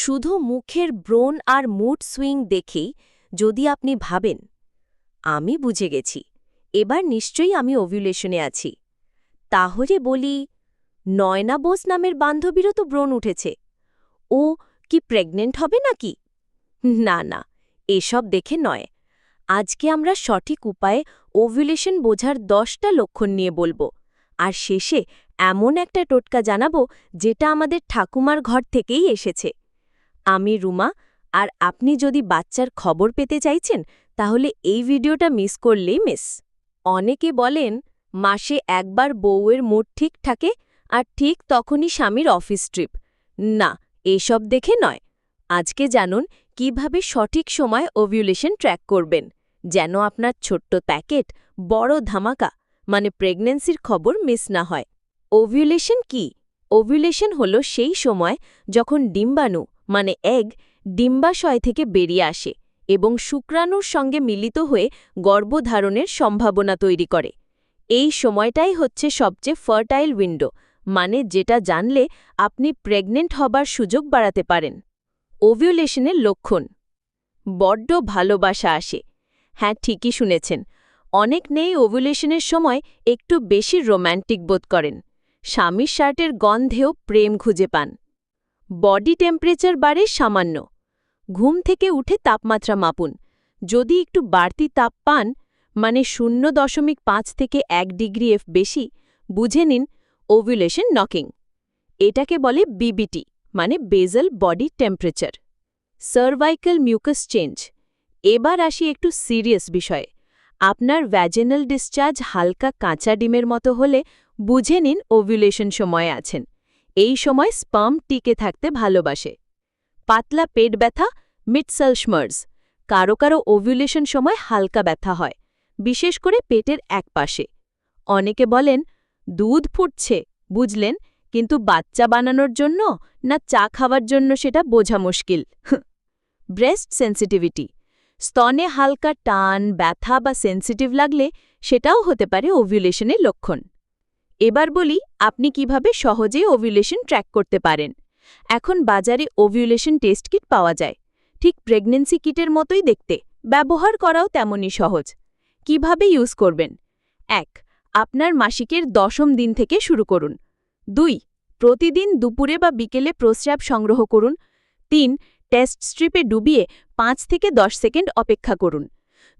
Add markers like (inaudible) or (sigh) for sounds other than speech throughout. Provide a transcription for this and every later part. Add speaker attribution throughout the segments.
Speaker 1: শুধু মুখের ব্রণ আর মুড সুইং দেখেই যদি আপনি ভাবেন, আমি বুঝে গেছি, এবার নিশ্চয়ই আমি ওভিউলেশনে আছি। তাহলে বলি, নয়না বোস নামের বান্ধবীরও তো ব্রণ উঠেছে। ও কি প্রেগনেন্ট হবে নাকি? না না, এসব দেখে নয়। আজকে আমরা সঠিক উপায়ে ওভুলেশন বোঝার দশটা লক্ষণ নিয়ে বলব, আর শেষে এমন একটা টোটকা জানাব যেটা আমাদের ঠাকুমার ঘর থেকেই এসেছে। আমি, রুমা, আর আপনি যদি বাচ্চার খবর পেতে চাইছেন, তাহলে এই ভিডিওটা মিস করলেই মিস। অনেকে বলেন, মাসে একবার বউয়ের মুড ঠিক থাকে আর ঠিক তখনই স্বামীর অফিস ট্রিপ। না, এসব দেখে নয়। আজকে জানুন, কীভাবে সঠিক সময় ওভিউলেশন ট্র্যাক করবেন। যেন আপনার ছোট্ট প্যাকেট বড় ধামাকা মানে প্রেগন্যান্সির খবর মিস না হয়। ওভিউলেশন কি? ওভিউলেশন হল সেই সময় যখন ডিম্বাণু মানে এগ, ডিম্বাশয় থেকে বেরিয়ে আসে এবং শুক্রাণুর সঙ্গে মিলিত হয়ে গর্ভধারণের সম্ভাবনা তৈরি করে। এই সময়টাই হচ্ছে সবচেয়ে ফার্টাইল উইন্ডো মানে যেটা জানলে আপনি প্রেগনেন্ট হবার সুযোগ বাড়াতে পারেন। ওভিউলেশনের লক্ষণ, বড্ড ভালোবাসা আসে। হ্যাঁ ঠিকই শুনেছেন। অনেক নেই ওভুলেশনের সময় একটু বেশি রোম্যান্টিক বোধ করেন। স্বামীর শার্টের গন্ধেও প্রেম খুঁজে পান। বডি টেম্পারেচার বাড়ে সামান্য। ঘুম থেকে উঠে তাপমাত্রা মাপুন। যদি একটু বাড়তি তাপ পান মানে শূন্য দশমিক পাঁচ থেকে এক ডিগ্রি এফ বেশি, বুঝে নিন ওভুলেশন নকিং। এটাকে বলে বিবিটি মানে basal body temperature. Cervical mucus change. এবার আসি একটু সিরিয়াস বিষয়ে। আপনার ভ্যাজেনাল ডিসচার্জ হালকা কাঁচা ডিমের মতো হলে বুঝে নিন ওভুলেশন সময়ে আছেন। এই সময় স্পাম টিকে থাকতে ভালোবাসে। পাতলা পেট ব্যথা মিটসলশমার্স কারও কারও ওভুলেশন সময় হালকা ব্যথা হয়, বিশেষ করে পেটের এক পাশে অনেকে বলেন, দুধ ফুটছে বুঝলেন, কিন্তু বাচ্চা বানানোর জন্য না চা খাওয়ার জন্য সেটা বোঝা মুশকিল। (laughs) Breast sensitivity. স্তনে হালকা টান, ব্যথা বা সেন্সিটিভ লাগলে সেটাও হতে পারে ওভিউলেশনের লক্ষণ। এবার বলি আপনি কীভাবে সহজেই ওভিউলেশন ট্র্যাক করতে পারেন। এখন বাজারে ওভিউলেশন টেস্ট কিট পাওয়া যায়। ঠিক প্রেগনেন্সি কিটের মতোই দেখতে, ব্যবহার করাও তেমনই সহজ। কীভাবে ইউজ করবেন? এক, আপনার মাসিকের দশম দিন থেকে শুরু করুন। দুই, প্রতিদিন দুপুরে বা বিকেলে প্রস্রাব সংগ্রহ করুন। তিন, টেস্ট স্ট্রিপে ডুবিয়ে পাঁচ থেকে দশ সেকেন্ড অপেক্ষা করুন।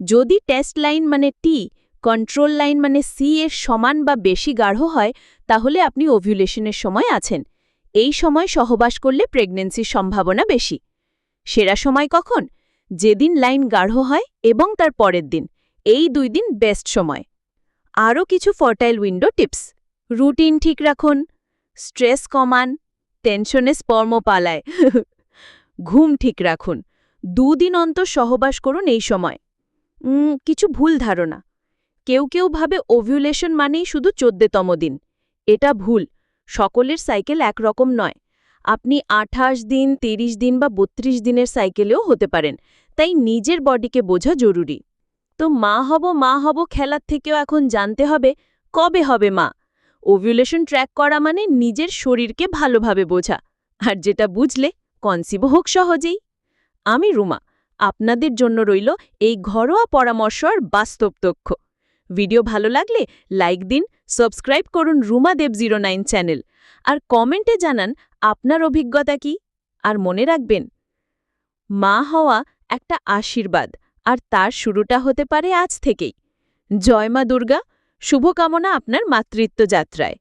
Speaker 1: যদি টেস্ট লাইন মানে টি কন্ট্রোল লাইন মানে সি এর সমান বা বেশি গাঢ় হয়, তাহলে আপনি ওভিউলেশনের সময় আছেন। এই সময় সহবাস করলে প্রেগনেন্সির সম্ভাবনা বেশি। সেরা সময় কখন? যেদিন লাইন গাঢ় হয় এবং তার পরের দিন। এই দুই দিন বেস্ট সময়। আরও কিছু ফার্টাইল উইন্ডো টিপস রুটিন ঠিক রাখুন। স্ট্রেস কমান। টেনশনে স্পর্ম পালায়। (laughs) ঘুম ঠিক রাখুন। দুদিন অন্তর সহবাস করুন এই সময়। কিছু ভুল ধারণা। কেউ কেউ ভাবে ওভিউলেশন মানেই শুধু চোদ্দতম দিন। এটা ভুল। সকলের সাইকেল একরকম নয়। আপনি আঠাশ দিন ৩০ দিন বা ৩২ দিনের সাইকেলেও হতে পারেন। তাই নিজের বডিকে বোঝা জরুরি। তো মা হব মা হব খেলার থেকেও এখন জানতে হবে, কবে হবে মা? ওভিউলেশন ট্র্যাক করা মানে নিজের শরীরকে ভালোভাবে বোঝা। আর যেটা বুঝলে কনসিভ হোক সহজেই। আমি রুমা, আপনাদের জন্য রইল এই ঘরোয়া পরামর্শ আর বাস্তব তথ্য। ভিডিও ভালো লাগলে লাইক দিন, সাবস্ক্রাইব করুন Ruma Deb zero nine channel. আর কমেন্টে জানান আপনার অভিজ্ঞতা কি? আর মনে রাখবেন, মা হওয়া একটা আশীর্বাদ, আর তার শুরুটা হতে পারে আজ থেকেই। জয় মা দুর্গা, শুভকামনা আপনার মাতৃত্ব যাত্রায়